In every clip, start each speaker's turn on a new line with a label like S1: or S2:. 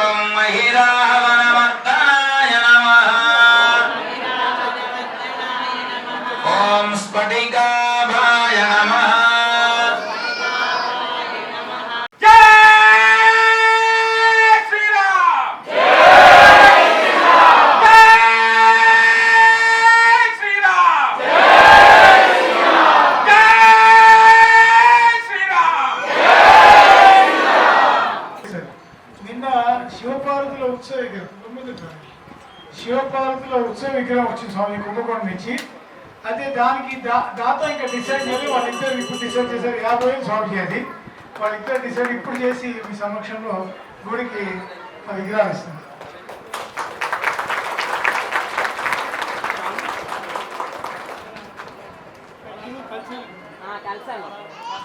S1: Allahumma hira దానికి దాత ఇంకా డిసైడ్ చేయాలి వాళ్ళిద్దరు ఇప్పుడు డిసైడ్ చేశారు. యాభై వేలు స్వామికి అది. వాళ్ళిద్దరు డిసైడ్ ఇప్పుడు చేసి మీ సమక్షంలో గుడికి విగ్రహాలు
S2: కలిసాను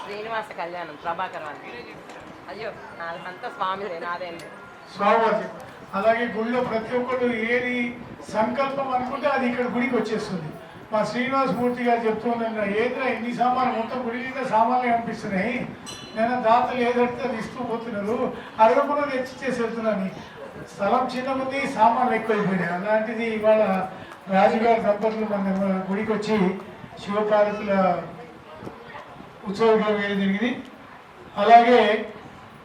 S2: శ్రీనివాస కళ్యాణం ప్రభాకర్ వాళ్ళు. అయ్యో నాదంతా స్వామిదే నాదేం లేదు.
S1: స్వామివారి అలాగే గుడిలో ప్రతి ఒక్కరు ఏది సంకల్పం అనుకుంటే అది ఇక్కడ గుడికి వచ్చేస్తుంది. మా శ్రీనివాస్ మూర్తి గారు చెప్తున్నా ఏదైనా ఎన్ని సామాన్లు? మొత్తం గుడి మీద సామాన్లు కనిపిస్తున్నాయి. నేను దాతలు ఏదంటే అది ఇస్తూ పోతున్నారు. అడగకుండా తెచ్చి చేసి వెళ్తున్నాను. స్థలం చిన్న సామాన్లు ఎక్కువైపోయినాయి. అలాంటిది ఇవాళ రాజుగారి దంపతులు మన గుడికి వచ్చి శివపార్వతుల ఉత్సవం వేయడం జరిగింది. అలాగే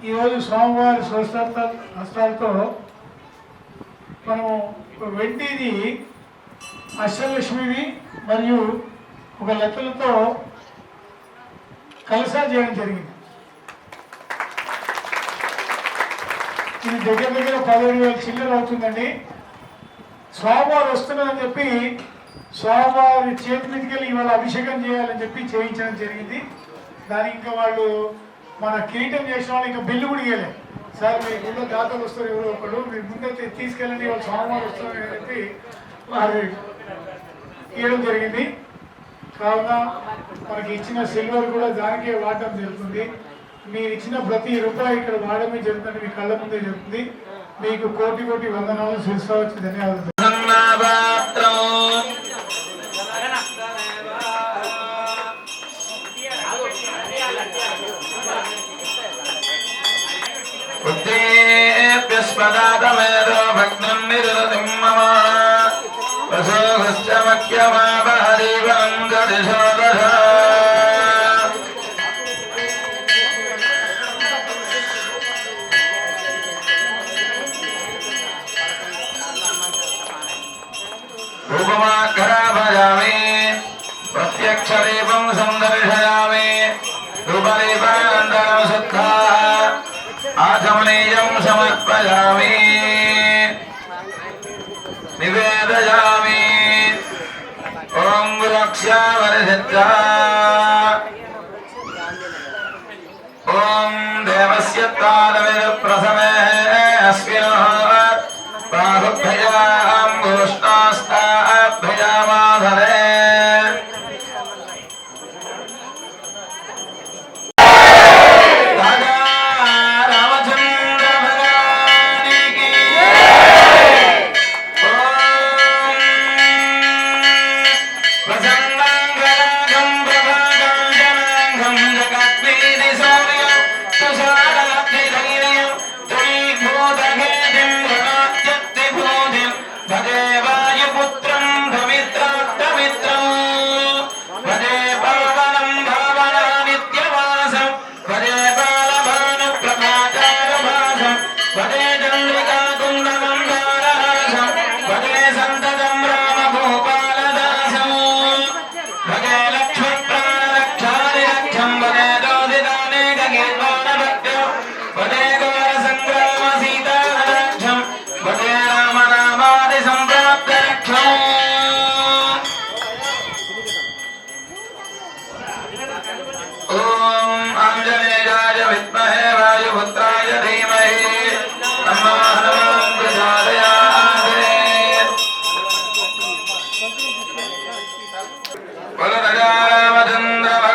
S1: ఈరోజు స్వామివారి స్వస్థత హస్తాలతో మనము వెండిది అష్టలక్ష్మివి మరియు ఒక లెక్కలతో కలసా చేయడం జరిగింది. ఇది దగ్గర దగ్గర పదిహేడు వేల చిల్లర అవుతుందండి. స్వామివారు వస్తున్నారని చెప్పి స్వామివారి చేతి మీదకి వెళ్ళి ఇవాళ అభిషేకం చేయాలని చెప్పి చేయించడం జరిగింది. దానికి ఇంకా వాళ్ళు మన కిరీటం చేసిన వాళ్ళు ఇంకా బిల్లు కూడా ఇవ్వలేదు. సార్ మీ గుళ్ళో దాతలు వస్తారు ఎవరో ఒకడు మీరు ముందే తీసుకెళ్ళండి వాళ్ళు స్వామివారు వస్తున్నారు అని చెప్పి వారి ఇవ్వడం జరిగింది. కావున మనకి ఇచ్చిన సిల్వర్ కూడా దానికే వాడడం జరుగుతుంది. మీరు ఇచ్చిన ప్రతి రూపాయి ఇక్కడ వాడమే జరుగుతుంది మీ కళ్ళ ముందే జరుగుతుంది. మీకు కోటి కోటి వందనాలు శిరసావచ్చు ధన్యవాదాలు.
S3: సన్నాపాత్రం భక్తి अष्टमख्यमापहरिवङ्गदिशोदश भजामि प्रत्यक्षदीपं सन्दर्शयामि रूपदीपानन्तरं शुद्धाः आचमनीयं समर्पयामि। రక్షావరిసిద్ధా ఓం దేవస్య తారవిద ప్రసమే బలరజారామచంద్రమ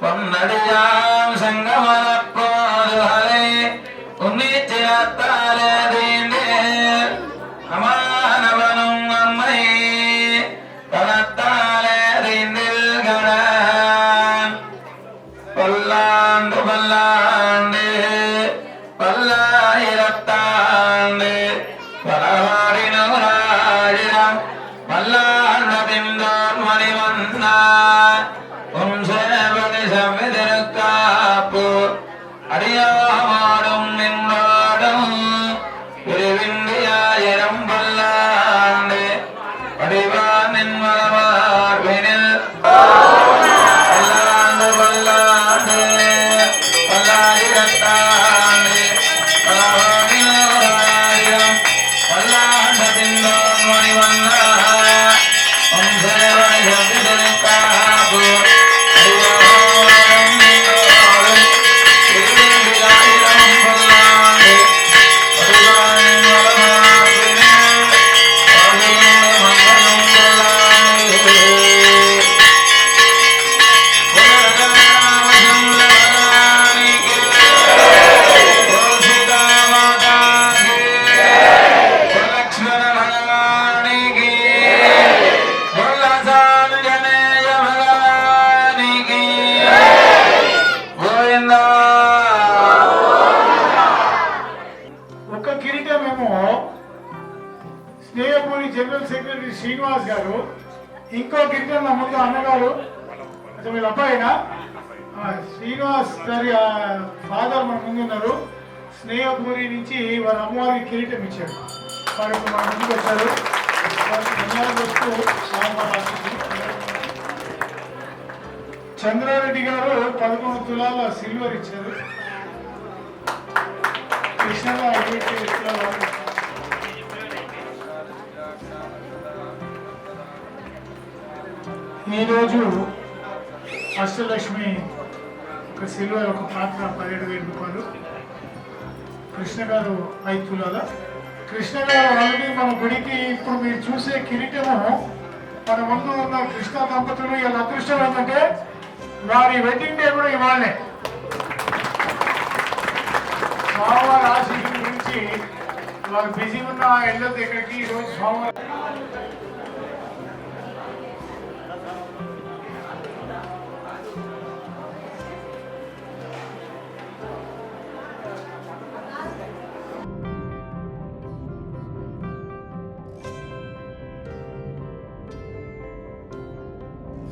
S3: பொன்னடியாம் சங்கமனப்போது ஹரே உன்னிச்சயத்தாலே தீண்டே அமானவனும் அம்மை தனத்தாலே தீண்டில் கட பல்லாண்டு
S1: பல்லாண்டு பல்லாயிரத்தாண்டு స్నేహపూరి జనరల్ సెక్రటరీ శ్రీనివాస్ గారు ఇంకో గిరిజన నా ముందు అన్నగారు అంటే వీళ్ళ అబ్బాయినా? శ్రీనివాస్ గారి ఫాదర్ మన ముందున్నారు స్నేహపూరి నుంచి వారి అమ్మవారికి కిరీటం ఇచ్చారు. వారు మన ముందుకు వచ్చారు. చంద్రారెడ్డి గారు పదకొండు తులాల సిల్వర్ ఇచ్చారు. కృష్ణ ఈరోజు అష్టలక్ష్మి ఒక సిల్వర్ ఒక పాత్ర పదిహేడు వేల రూపాయలు. కృష్ణ గారు ఐదు తులాల. కృష్ణ గారు ఆల్రెడీ మన గుడికి ఇప్పుడు మీరు చూసే కిరీటము మన ముందు ఉన్న కృష్ణ దంపతులు వీళ్ళ అదృష్టం ఏంటంటే వారి వెడ్డింగ్ డే కూడా ఇవాళనే స్వామివారి ఆశీస్సుల గురించి వారు బిజీ ఉన్న ఇళ్ళ దగ్గరికి ఈరోజు స్వామివారి